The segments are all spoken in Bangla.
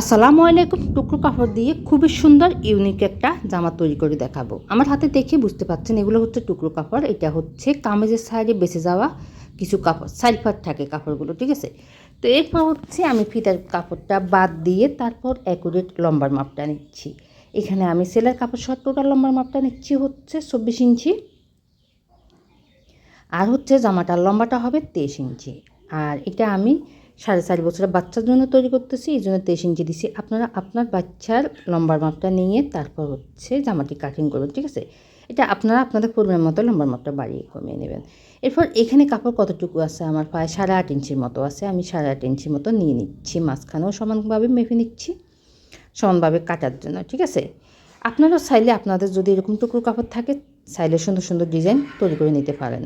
আসসালামু আলাইকুম, টুকরো কাপড় দিয়ে খুবই সুন্দর ইউনিক একটা জামা তৈরি করে দেখাবো। আমার হাতে দেখে বুঝতে পারছেন, এগুলো হচ্ছে টুকরো কাপড়, এটা হচ্ছে কামেজের সাইডে বেঁচে যাওয়া কিছু কাপড় সাইড ফাট থাকে কাপড়গুলো, ঠিক আছে? তো এরপর হচ্ছে আমি ফিতার কাপড়টা বাদ দিয়ে তারপর অ্যাকুরেট লম্বার মাপটা নিচ্ছি। এখানে আমি সেলার কাপড় সহ টোটাল লম্বার মাপটা নিচ্ছি হচ্ছে চব্বিশ ইঞ্চি আর হচ্ছে জামাটার লম্বাটা হবে তেইশ ইঞ্চি। আর এটা আমি সাড়ে চার বছরের বাচ্চার জন্য তৈরি করতেছি, এই জন্য তেইশ ইঞ্চি দিছি। আপনারা আপনার বাচ্চার লম্বার মাপটা নিয়ে তারপর হচ্ছে জামাটি কাটিং করবেন, ঠিক আছে? এটা আপনারা আপনাদের পরিমাণ মতো লম্বার মাপটা বাড়িয়ে কমিয়ে নেবেন। এরপর এখানে কাপড় কতটুকু আছে? আমার পায়ে সাড়ে আট ইঞ্চির মতো আছে। আমি সাড়ে আট ইঞ্চির মতো নিয়ে নিচ্ছি, মাঝখানেও সমানভাবে মেপে নিচ্ছি, সমানভাবে কাটার জন্য, ঠিক আছে? আপনারাও চাইলে আপনাদের যদি এরকম টুকরো কাপড় থাকে, চাইলে সুন্দর সুন্দর ডিজাইন তৈরি করে নিতে পারেন।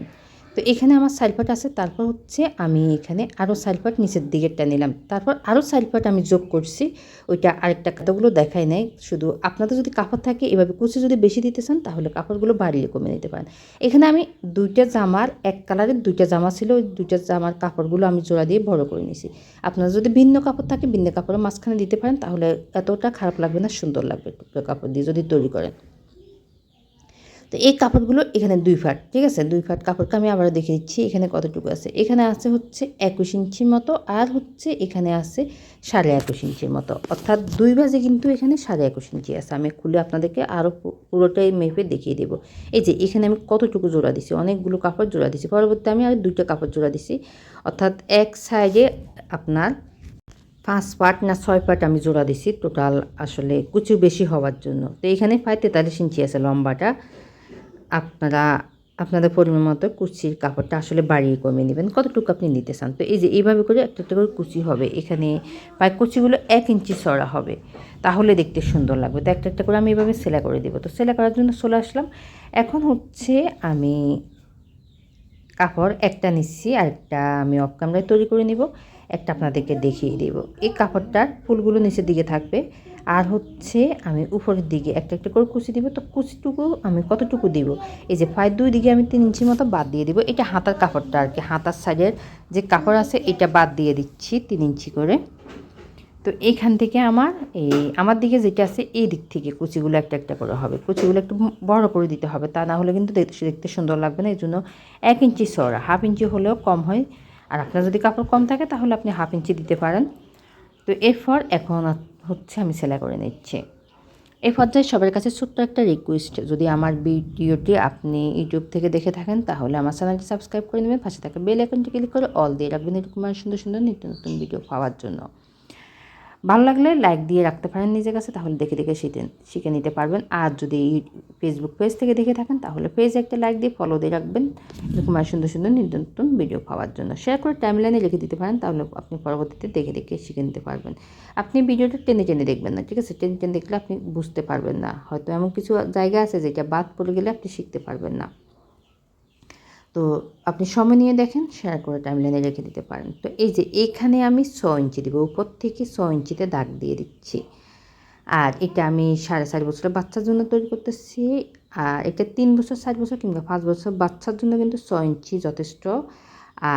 তো এখানে আমার সাইলপাট আছে, তারপর হচ্ছে আমি এখানে আরও সাইলপাট নিচের দিকেরটা নিলাম। তারপর আরও সাইলপাট আমি যোগ করছি, ওইটা আরেকটা কাটাগুলো দেখাই নাই। শুধু আপনাদের যদি কাপড় থাকে, এভাবে কুচি যদি বেশি দিতে চান, তাহলে কাপড়গুলো বাড়িয়ে কমে নিতে পারেন। এখানে আমি দুইটা জামার, এক কালারের দুইটা জামা ছিল, ওই দুইটা জামার কাপড়গুলো আমি জোড়া দিয়ে বড় করে নিয়েছি আপনারা যদি ভিন্ন কাপড় থাকে, ভিন্ন কাপড়ের মাঝখানে দিতে পারেন, তাহলে এতটা খারাপ লাগবে না, সুন্দর লাগবে কাপড় দিয়ে যদি তৈরি করেন। তো এই কাপড়গুলো এখানে দুই ফাট, ঠিক আছে? দুই ফাট কাপড়কে আমি আবার দেখে দিচ্ছি এখানে কতটুকু আছে? এখানে আছে হচ্ছে একুশ ইঞ্চির মতো আর হচ্ছে এখানে আছে সাড়ে একুশ ইঞ্চির মতো। অর্থাৎ দুই ভাজে কিন্তু এখানে সাড়ে একুশ ইঞ্চি আছে। আমি খুলে আপনাদেরকে আরও পুরোটাই মেপে দেখিয়ে দেবো। এই যে, এখানে আমি কতটুকু জোড়া দিছি? অনেকগুলো কাপড় জোড়া দিছি। পরবর্তী আমি আর দুইটা কাপড় জোড়া দিছি। অর্থাৎ এক সাইডে আপনার পাঁচ পাট না ছয় পাট আমি জোড়া দিছি। টোটাল আসলে কুচু বেশি হওয়ার জন্য। তো এখানে প্রায় তেতাল্লিশ ইঞ্চি আছে লম্বাটা। আপনারা, আপনাদের পরিমাণ মতো কুচির কাপড়টা আসলে বাড়িয়ে কমিয়ে নেবেন। কতটুকু আপনি নিতে চান? তো এই যে এইভাবে করে একটা একটা করে কুচি হবে। এখানে প্রায় কুচিগুলো এক ইঞ্চি চড়া হবে। তাহলে দেখতে সুন্দর লাগবে। তো একটা একটা করে আমি এইভাবে সেলাই করে দেবো। তো সেলাই করার জন্য চলে আসলাম। এখন হচ্ছে আমি কাপড় একটা নিচ্ছি আর একটা আমি অফ ক্যামেরায় তৈরি করে নিব। একটা আপনাদেরকে দেখিয়ে দেব। এই কাপড়টার ফুলগুলো নিচের দিকে থাকবে। আর হচ্ছে আমি উপরের দিকে একটা একটা করে কুচি দিব, তো কুচিটুকু আমি কতটুকু দিব? এই যে পায়ের দুই দিকে আমি তিন ইঞ্চি মতো বাদ দিয়ে দিব। এটা হাতার কাপড়টা আর কি, হাতার সাইডের যে কাপড় আছে, এটা বাদ দিয়ে দিচ্ছি তিন ইঞ্চি করে। তো এইখান থেকে আমার এই, আমার দিকে যেটা আছে, এই দিক থেকে কুচিগুলো একটা একটা করে হবে। কুচিগুলো একটু বড় করে দিতে হবে, তা না হলে কিন্তু দেখতে দেখতে সুন্দর লাগবে না। এই জন্য এক ইঞ্চি সরা, হাফ ইঞ্চি হলেও কম হয়। আর আপনার যদি কাপড় কম থাকে, তাহলে আপনি হাফ ইঞ্চি দিতে পারেন। তো এরপর এখন হচ্ছে আমি সেলাই করে নিচ্ছি। এই পর্যায়ে সবার কাছে ছোট্ট একটা রিকোয়েস্ট যদি আমার ভিডিওটি আপনি ইউটিউব থেকে দেখে থাকেন, তাহলে আমার চ্যানেলটি সাবস্ক্রাইব করে নেবেন। পাশে থাকা বেল আইকনটি ক্লিক করে অল দিয়ে রাখবেন। এরকম সুন্দর সুন্দর নিত্য নতুন ভিডিও পাওয়ার জন্য। ভালো লাগলে লাইক দিয়ে রাখতে পারেন নিজের কাছে, তাহলে দেখে দেখে শিখে শিখে নিতে পারবেন। আর যদি ফেসবুক পেজ থেকে দেখে থাকেন, তাহলে পেজে একটা লাইক দিয়ে ফলো দিয়ে রাখবেন। এরকম আর সুন্দর সুন্দর নিত্য নতুন ভিডিও পাওয়ার জন্য। শেয়ার করে টাইমলাইনে লিখে দিতে পারেন, তাহলে আপনি পরবর্তীতে দেখে দেখে শিখে নিতে পারবেন। আপনি ভিডিওটা টেনে টেনে দেখবেন না, ঠিক আছে? টেনে টেনে দেখলে আপনি বুঝতে পারবেন না। হয়তো এমন কিছু জায়গা আছে যেটা বাদ পড়ে গেলে আপনি শিখতে পারবেন না। তো আপনি সময় নিয়ে দেখেন শেয়ার করে টাইমলাইনে রেখে দিতে পারেন। তো এই যে এখানে আমি ছ ইঞ্চি দেবো, উপর থেকে ছ ইঞ্চিতে দাগ দিয়ে দিচ্ছি। আর এটা আমি সাড়ে চার বছরের বাচ্চার জন্য তৈরি করতেছি। আর এটা তিন বছর, চার বছর কিংবা পাঁচ বছর বাচ্চার জন্য কিন্তু ছ ইঞ্চি যথেষ্ট।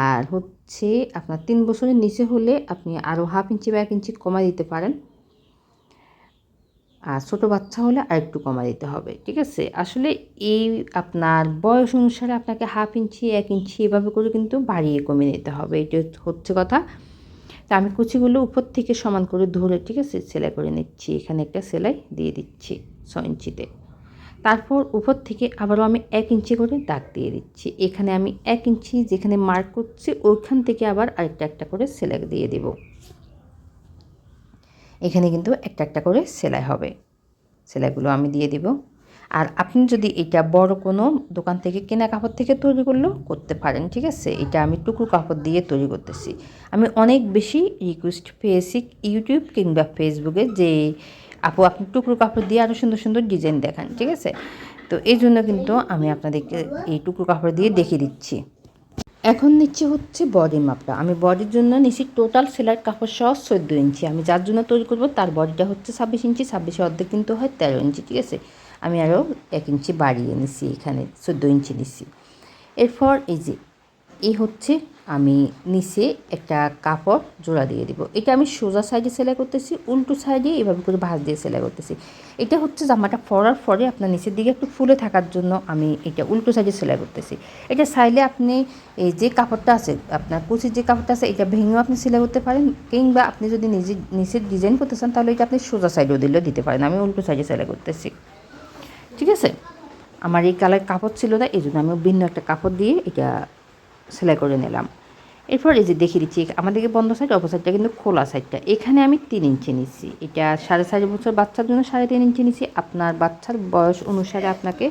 আর হচ্ছে আপনার তিন বছরের নিচে হলে আপনি আরও হাফ ইঞ্চি বা এক ইঞ্চি কমাই দিতে পারেন। আর ছোটো বাচ্চা হলে আরেকটু কমা দিতে হবে, ঠিক আছে? আসলে এই আপনার বয়স অনুসারে আপনাকে হাফ ইঞ্চি, এক ইঞ্চি এভাবে করে কিন্তু বাড়িয়ে কমিয়ে নিতে হবে এটা হচ্ছে কথা। তা আমি কুচিগুলো উপর থেকে সমান করে ধরে, ঠিক আছে, সেলাই করে নিচ্ছি, এখানে একটা সেলাই দিয়ে দিচ্ছি ছ ইঞ্চিতে। তারপর উপর থেকে আবারও আমি এক ইঞ্চি করে দাগ দিয়ে দিচ্ছি, এখানে আমি এক ইঞ্চি যেখানে মার্ক করছি, ওইখান থেকে আবার আরেকটা একটা করে সেলাই দিয়ে দেবো। এখানে কিন্তু একটা একটা করে সেলাই হবে। সেলাইগুলো আমি দিয়ে দিব। আর আপনি যদি এটা বড় কোনো দোকান থেকে কেনা কাপড় থেকে তৈরি করলেও করতে পারেন, ঠিক আছে? এটা আমি টুকরো কাপড় দিয়ে তৈরি করতেছি। আমি অনেক বেশি রিকোয়েস্ট পেয়েছি ইউটিউব কিংবা ফেসবুকে যে, আপু, আপনি টুকরো কাপড় দিয়ে আরও সুন্দর সুন্দর ডিজাইন দেখান ঠিক আছে? তো এই জন্য কিন্তু আমি আপনাদেরকে এই টুকরো কাপড় দিয়ে দেখিয়ে দিচ্ছি। এখন নিচ্ছে হচ্ছে বডির মাপটা আমি বডির জন্য নিচ্ছি টোটাল সেলার কাপড় সহ চোদ্দ ইঞ্চি। আমি যার জন্য তৈরি করব তার বডিটা হচ্ছে ছাব্বিশ ইঞ্চি, ছাব্বিশে অর্ধেক কিন্তু হয় তেরো ইঞ্চি, ঠিক আছে? আমি আরও এক ইঞ্চি বাড়িয়ে নিছি এখানে, চোদ্দ ইঞ্চি নিছি। এরপর এই যে, এই হচ্ছে আমি নিচে একটা কাপড় জোড়া দিয়ে দিব। এটা আমি সোজা সাইডে সেলাই করতেছি, উল্টো সাইডে এভাবে করে ভাঁজ দিয়ে সেলাই করতেছি। এটা হচ্ছে জামাটা পরার পরে আপনার নিচের দিকে একটু ফুলে থাকার জন্য আমি এটা উল্টো সাইডে সেলাই করতেছি। এটা চাইলে আপনি এই যে কাপড়টা আছে, আপনার কুচির যে কাপড়টা আছে, এটা ভেঙেও আপনি সেলাই করতে পারেন কিংবা আপনি যদি নিজে, নিচের ডিজাইন করতে চান, তাহলে এটা আপনি সোজা সাইডেও দিলেও দিতে পারেন। আমি উল্টো সাইডে সেলাই করতেছি। ঠিক আছে? আমার এই কালার কাপড় ছিল না এই জন্য আমি ভিন্ন একটা কাপড় দিয়ে এটা সেলাই করে নিলাম। এরপর এই যে দেখে দিচ্ছি আমাদেরকে বন্ধ সাইড অপর সাইডটা কিন্তু খোলা সাইডটা এখানে আমি তিন ইঞ্চি নিচ্ছি এটা সাড়ে চার বছর বাচ্চার জন্য সাড়ে তিন ইঞ্চি নিচ্ছি আপনার বাচ্চার বয়স অনুসারে আপনাকে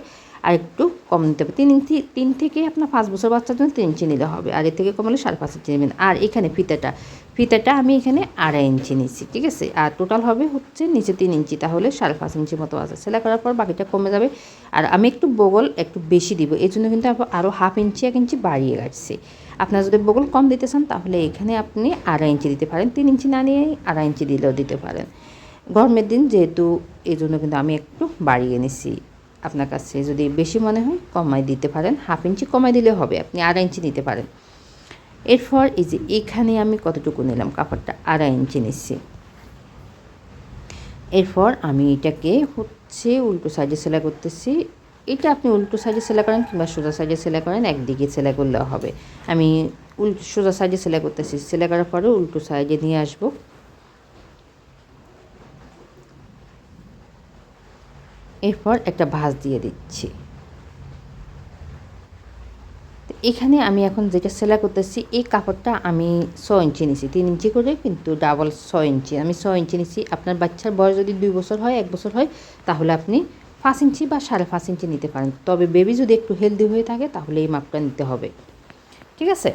আর একটু কম নিতে হবে। তিন ইঞ্চি তিন থেকে আপনার পাঁচ বছর বাচ্চার জন্য তিন ইঞ্চি নিতে হবে। আর এর থেকে কমালে সাড়ে পাঁচ ইঞ্চি নেবেন। আর এখানে ফিতাটা ফিতাটা আমি এখানে আড়াই ইঞ্চি নিচ্ছি, ঠিক আছে? আর টোটাল হবে হচ্ছে নিচে তিন ইঞ্চি, তাহলে সাড়ে পাঁচ ইঞ্চি মতো আছে। সেলাই করার পর বাকিটা কমে যাবে। আর আমি একটু বগল একটু বেশি দিব, এই জন্য কিন্তু আরও হাফ ইঞ্চি, এক ইঞ্চি বাড়িয়ে রাখছি। আপনার যদি বগল কম দিতে চান, তাহলে এখানে আপনি আড়াই ইঞ্চি দিতে পারেন। তিন ইঞ্চি না নিয়ে আড়াই ইঞ্চি দিলেও দিতে পারেন। গরমের দিন যেহেতু এই জন্য কিন্তু আমি একটু বাড়িয়ে নিছি আপনার কাছে যদি বেশি মনে হয় কমাই দিতে পারেন। হাফ ইঞ্চি কমাই দিলে হবে, আপনি আড়াই ইঞ্চি নিতে পারেন। এরপর এই যে এখানে আমি কতটুকু নিলাম? কাপড়টা আড়াই ইঞ্চি নিচ্ছি। এরপর আমি এটাকে হচ্ছে উল্টো সাইডে সেলাই করতেছি। এটা আপনি উল্টো সাইডে সেলাই করেন কিংবা সোজা সাইডে সেলাই করেন, একদিকে সেলাই করলেও হবে। আমি উল্টো সোজা সাইডে সেলাই করতেছি। সেলাই করার পরে উল্টো সাইডে নিয়ে আসব। এরপর একটা ভাঁজ দিয়ে দিচ্ছি তো এখানে আমি এখন যেটা সেলাই করতেছি, এই কাপড়টা আমি ছ ইঞ্চি নিছি। তিন ইঞ্চি করে কিন্তু ডাবল ছ ইঞ্চি। আমি ছ ইঞ্চি নিছি। আপনার বাচ্চার বয়স যদি দুই বছর হয়, এক বছর হয়, তাহলে আপনি পাঁচ ইঞ্চি বা সাড়ে পাঁচ ইঞ্চি নিতে পারেন। তবে বেবি যদি একটু হেলদি হয়ে থাকে, তাহলে এই মাপটা নিতে হবে। ঠিক আছে?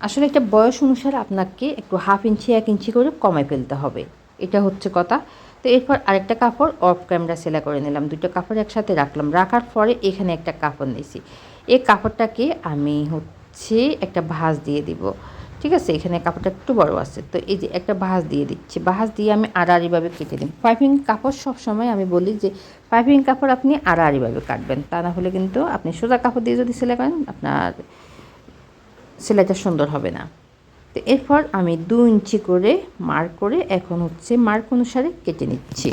আসলে একটা বয়স অনুসারে আপনাকে একটু হাফ ইঞ্চি, এক ইঞ্চি করে কমাই ফেলতে হবে। এটা হচ্ছে কথা। তো এরপর আরেকটা কাপড় অফ ক্যামেরা সেলাই করে নিলাম। দুটো কাপড় একসাথে রাখলাম। রাখার পরে এখানে একটা কাপড় নিয়েছি এই কাপড়টাকে আমি হচ্ছে একটা ভাঁজ দিয়ে দিব। ঠিক আছে? এখানে কাপড়টা একটু বড় আছে। তো এই যে একটা ভাঁজ দিয়ে দিচ্ছি। ভাঁজ দিয়ে আমি আড়াআড়িভাবে কেটে দিই। পাইপিং কাপড় সবসময় আমি বলি যে, পাইপিং কাপড় আপনি আড়াআড়িভাবে কাটবেন। তা না হলে কিন্তু আপনি সোজা কাপড় দিয়ে যদি সেলাই করেন, আপনার সেলাইটা সুন্দর হবে না। তো এরপর আমি দু ইঞ্চি করে মার্ক করে এখন হচ্ছে মার্ক অনুসারে কেটে নিচ্ছি।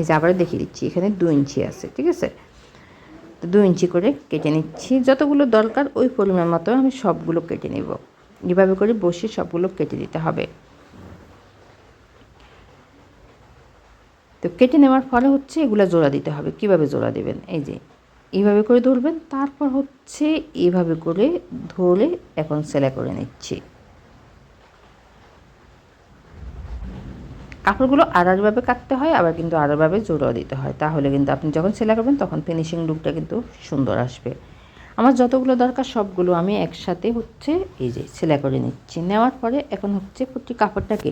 এই যে আবার দেখিয়ে দিচ্ছি। এখানে দু ইঞ্চি আছে। ঠিক আছে? তো দু ইঞ্চি করে কেটে নিচ্ছি। যতগুলো দরকার ওই পরিমাণ মতো আমি সবগুলো কেটে নেব। এভাবে করে বসে সবগুলো কেটে দিতে হবে। তো কেটে নেওয়ার ফলে হচ্ছে এগুলো জোড়া দিতে হবে। কীভাবে জোড়া দেবেন? এই যে, এইভাবে করে ধরবেন। তারপর হচ্ছে এইভাবে করে ধরে এখন সেলাই করে নিচ্ছি। কাপড়গুলো আড়াআড়িভাবে কাটতে হয়, আবার কিন্তু আড়াভাবে জোড়াও দিতে হয়। তাহলে কিন্তু আপনি যখন সেলাই করবেন, তখন ফিনিশিং লুকটা কিন্তু সুন্দর আসবে। আমার যতগুলো দরকার, সবগুলো আমি একসাথে হচ্ছে এই যে সেলাই করে নিচ্ছি। নেওয়ার পরে এখন হচ্ছে প্রতি কাপড়টাকে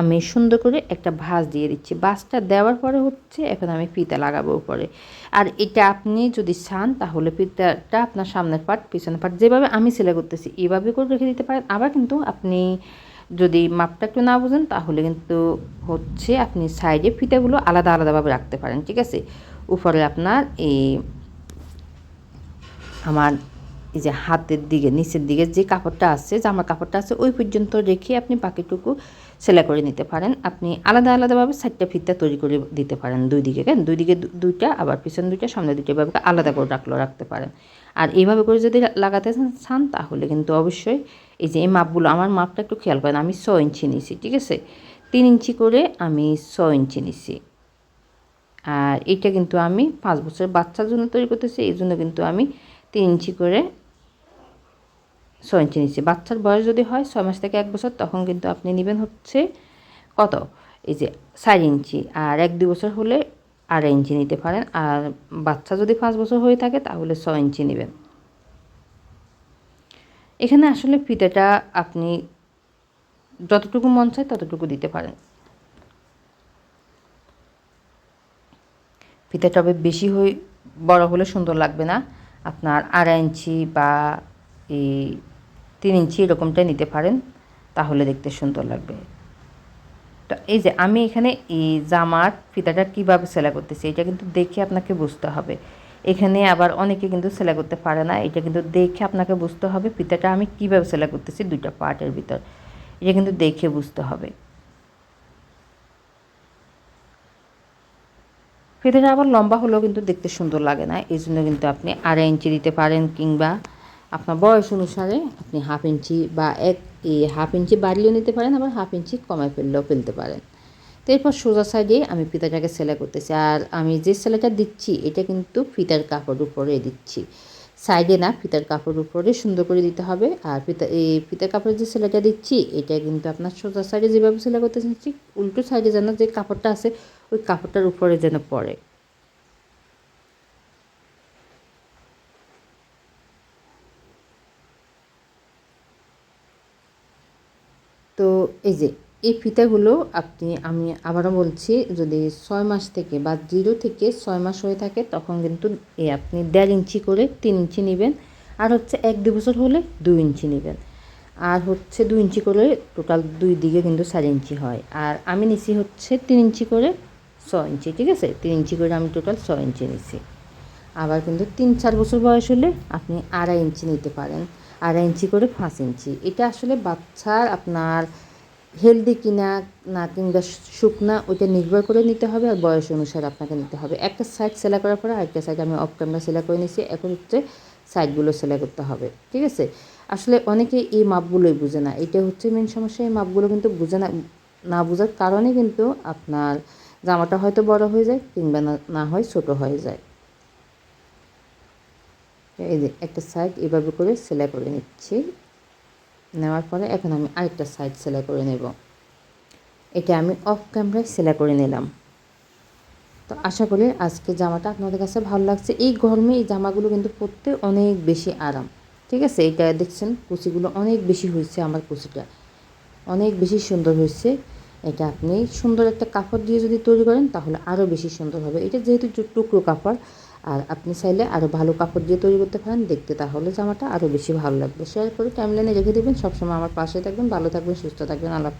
আমি সুন্দর করে একটা ভাঁজ দিয়ে দিচ্ছি। ভাঁজটা দেওয়ার পরে হচ্ছে এখন আমি ফিতা লাগাবো উপরে। আর এটা আপনি যদি চান, তাহলে ফিতাটা আপনার সামনের পাট পিছনের পাট যেভাবে আমি সেলাই করতেছি, এভাবে করে রেখে দিতে পারেন। আবার কিন্তু আপনি যদি মাপটা একটু না বুঝেন, তাহলে কিন্তু হচ্ছে আপনি সাইডে ফিতাগুলো আলাদা আলাদাভাবে রাখতে পারেন, ঠিক আছে? উপরে আপনার এই আমার এই যে হাতের দিকে, নিচের দিকে যে কাপড়টা আছে জামার কাপড়টা আছে, ওই পর্যন্ত রেখে আপনি বাকিটুকু সেলাই করে নিতে পারেন। আপনি আলাদা আলাদাভাবে সাইডটা ফিতা তৈরি করে দিতে পারেন দুই দিকে, কেন? দুই দিকে দুইটা, আবার পিছন দুইটা সামনে দুইটা এভাবে আলাদা করে রাখলেও রাখতে পারেন। আর এইভাবে করে যদি লাগাতে চান তাহলে কিন্তু অবশ্যই এই যে এই মাপগুলো, আমার মাপটা একটু খেয়াল করেন, আমি ছ ইঞ্চি নিছি ঠিক আছে? তিন ইঞ্চি করে আমি ছ ইঞ্চি নিছি আর এটা কিন্তু আমি পাঁচ বছরের বাচ্চার জন্য তৈরি করতেছি, এই জন্য কিন্তু আমি তিন ইঞ্চি করে ছ ইঞ্চি নিচ্ছি বাচ্চার বয়স যদি হয় ছয় মাস থেকে এক বছর, তখন কিন্তু আপনি নেবেন হচ্ছে কত? এই যে চার ইঞ্চি। আর এক দুই বছর হলে আড়াই ইঞ্চি নিতে পারেন। আর বাচ্চা যদি পাঁচ বছর হয়ে থাকে, তাহলে ছ ইঞ্চি নেবেন। এখানে আসলে ফিতেটা আপনি যতটুকু মন চায় ততটুকু দিতে পারেন। ফিতে টবে বেশি হয়ে, বড় হলে সুন্দর লাগবে না। আপনার আড়াই ইঞ্চি বা এই তিন ইঞ্চি এরকমটাই নিতে পারেন, তাহলে দেখতে সুন্দর লাগবে। তো এই যে আমি এখানে এই জামার ফিতাটা কীভাবে সেলাই করতেছি, এটা কিন্তু দেখে আপনাকে বুঝতে হবে। এখানে আবার অনেকে কিন্তু সেলাই করতে পারে না, এটা কিন্তু দেখে আপনাকে বুঝতে হবে ফিতাটা আমি কীভাবে সেলাই করতেছি দুইটা পার্টের ভিতর। এটা কিন্তু দেখে বুঝতে হবে। ফিতাটা আবার লম্বা হলেও কিন্তু দেখতে সুন্দর লাগে না, এই জন্য কিন্তু আপনি আড়াই ইঞ্চি দিতে পারেন কিংবা আপনার বয়স অনুসারে আপনি হাফ ইঞ্চি বা এক হাফ ইঞ্চি বাড়িয়েও নিতে পারেন, আবার হাফ ইঞ্চি কমায় ফেললেও ফেলতে পারেন। তো এরপর সোজা সাইডে আমি ফিতাটাকে সেলাই করতেছি। আর আমি যে সেলাইটা দিচ্ছি, এটা কিন্তু ফিতার কাপড় উপরে দিচ্ছি। সাইডে না, ফিতার কাপড় উপরে সুন্দর করে দিতে হবে। আর ফিতা এই ফিতার কাপড়ের যে সেলাইটা দিচ্ছি, এটা কিন্তু আপনার সোজা সাইডে যেভাবে সেলাই করতেছেন, ঠিক উল্টো সাইডে যেন যে কাপড়টা আছে, ওই কাপড়টার উপরে যেন পড়ে। তো এই যে, এই ফিতাগুলো আপনি, আমি আবারও বলছি, যদি ছয় মাস থেকে বা জিরো থেকে ছয় মাস হয়ে থাকে, তখন কিন্তু এ আপনি দেড় ইঞ্চি করে তিন ইঞ্চি নেবেন। আর হচ্ছে এক দু বছর হলে দুই ইঞ্চি নেবেন। আর হচ্ছে দুই ইঞ্চি করে টোটাল দুই দিকে কিন্তু চার ইঞ্চি হয়। আর আমি নিছি হচ্ছে তিন ইঞ্চি করে ছ ইঞ্চি, ঠিক আছে? তিন ইঞ্চি করে আমি টোটাল ছ ইঞ্চি নিছি। আবার কিন্তু তিন চার বছর বয়স হলে আপনি আড়াই ইঞ্চি নিতে পারেন। আড়াই ইঞ্চি করে পাঁচ ইঞ্চি। এটা আসলে বাচ্চার আপনার হেলদি কিনা, না কিংবা শুকনা, ওইটা নির্ভর করে নিতে হবে আর বয়স অনুসারে আপনাকে নিতে হবে। একটা সাইড সেলাই করার পরে আরেকটা সাইড আমি অফ ক্যামেরা সেলাই করে নিয়েছি। এখন হচ্ছে সাইডগুলো সেলাই করতে হবে, ঠিক আছে? আসলে অনেকে এই মাপগুলোই বুঝে না। এটা হচ্ছে মেন সমস্যা, এই মাপগুলো কিন্তু বুঝে না না বোঝার কারণে কিন্তু আপনার জামাটা হয়তো বড় হয়ে যায় কিংবা না না হয় ছোট হয়ে যায়। এই যে একটা সাইড এভাবে করে সেলাই করে নিচ্ছি। নেওয়ার পরে এখন আমি আরেকটা সাইড সেলাই করে নেব। এটা আমি অফ ক্যামেরায় সেলাই করে নিলাম। তো আশা করি আজকে জামাটা আপনাদের কাছে ভালো লাগছে। এই গরমে এই জামাগুলো কিন্তু পরতে অনেক বেশি আরাম। ঠিক আছে? এটা দেখছেন, কুচিগুলো অনেক বেশি হয়েছে আমার কুচিটা। অনেক বেশি সুন্দর হয়েছে। এটা আপনি সুন্দর একটা কাপড় দিয়ে যদি তৈরি করেন তাহলে আরও বেশি সুন্দর হবে। এটা যেহেতু টুকরো কাপড় আর আপনি চাইলে আরও ভালো কাপড় দিয়ে তৈরি করতে পারেন। দেখতে তাহলে জামাটা আরও বেশি ভালো লাগবে। শেয়ার করে টাইমলাইনে রেখে দেবেন। সবসময় আমার পাশে থাকবেন, ভালো থাকবেন, সুস্থ থাকবেন। আল্লাহ